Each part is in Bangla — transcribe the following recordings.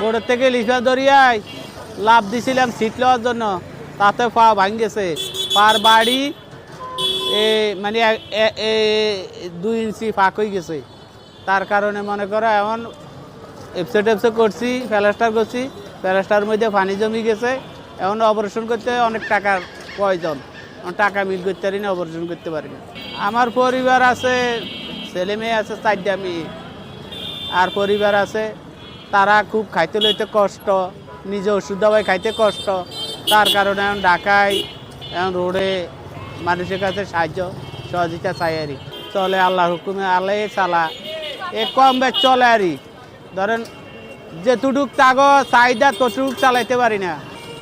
বোর্ডের থেকে লিখা দরিয়ায় লাভ দিছিলাম সিট লওয়ার জন্য। তাতে পা ভাঙ্গেছে। পার বাড়ি এ মানে দুই ইঞ্চি ফাঁক হয়ে গেছে। তার কারণে মনে করো এমন এপসে টেপসে করছি, প্লাস্টার করছি প্লাস্টার মধ্যে পানি জমি গেছে। এখন অপারেশন করতে অনেক টাকার প্রয়োজন। টাকা মিল করতে পারি না অপারেশন করতে পারি না। আমার পরিবার আছে, ছেলে মেয়ে আছে চারটা মেয়ে। আর পরিবার আছে তারা খুব খাইতে লইতে কষ্ট, নিজে ওষুধ দাবাই খাইতে কষ্ট। তার কারণে এখন ঢাকায়, এখন রোডে মানুষের কাছে সাহায্য, সহযোগিতা চাই আরই চলে আল্লাহ হুকুমে, আল্লাহ চালা এ কম বেশ চলে আরই ধরেন যেটুক তাগো চাহিদা, ততটুক চালাইতে পারি না।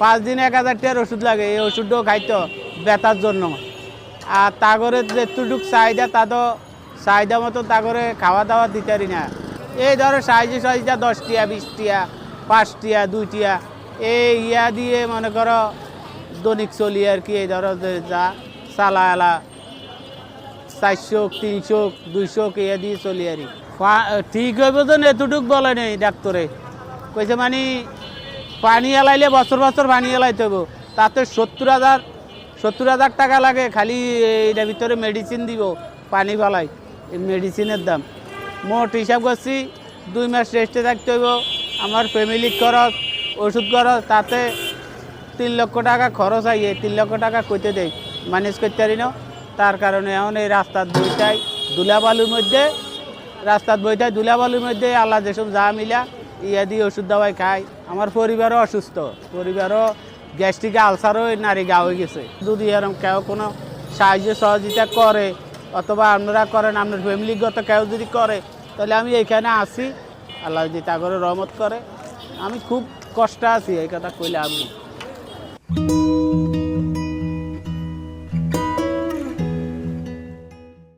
পাঁচ দিন এক হাজার টাকার ওষুধ লাগে, এই ওষুধটাও খাইতো ব্যথার জন্য। আর তাগরে যেটুক চাহিদা তা তো চাহিদা মতো তাগরে খাওয়া দাওয়া দিতে পারি না। এই ধরো সাহায্য সহযোগিতা দশ টিয়া, বিশ টিয়া, পাঁচ টিয়া, দুই টিয়া। এই ইয়া দিয়ে মনে করো দৈনিক চলি আর কি, এই ধরো যা চালা এলা চারশো তিনশো দুইশো ইয়া দিয়ে চলি আর ঠিক হইব তো এতটুক বলে নেই ডাক্তরে। কইছে মানে পানি এলাইলে বছর বছর পানি এলাইতে হইব। তাতে সত্তর হাজার সত্তর হাজার টাকা লাগে, খালি এইটার ভিতরে মেডিসিন দিব, পানি এই মেডিসিনের দাম। মোট হিসাব করছি দুই মাস রেস্টে থাকতে হইব। আমার ফ্যামিলি খরচ, ওষুধ খরচ, তাতে তিন লক্ষ টাকা খরচ আইয়ে, তিন লক্ষ টাকা কইতে দেয় ম্যানেজ করতে পারি না। তার কারণে এখন এই রাস্তার দুইটাই, দুলাবালুর মধ্যে, রাস্তার বইটাই দুলাবালুর মধ্যে আল্লাহ যেসব যা মিলা, ইয়া দিয়ে ওষুধ দাওয়াই খাই। আমার পরিবারও অসুস্থ, পরিবারও গ্যাস্ট্রিক আলসারও নারী গা হয়ে গেছে। যদি এরকম কেউ কোনো সাহায্য সহযোগিতা করে, অথবা আপনারা করেন, আপনার ফ্যামিলিগত কেউ যদি করে তাহলে আমি এইখানে আসি আল্লাহ যদি তা করে রহমত করে। আমি খুব কষ্ট আছি, এই কথা কইলে আমি।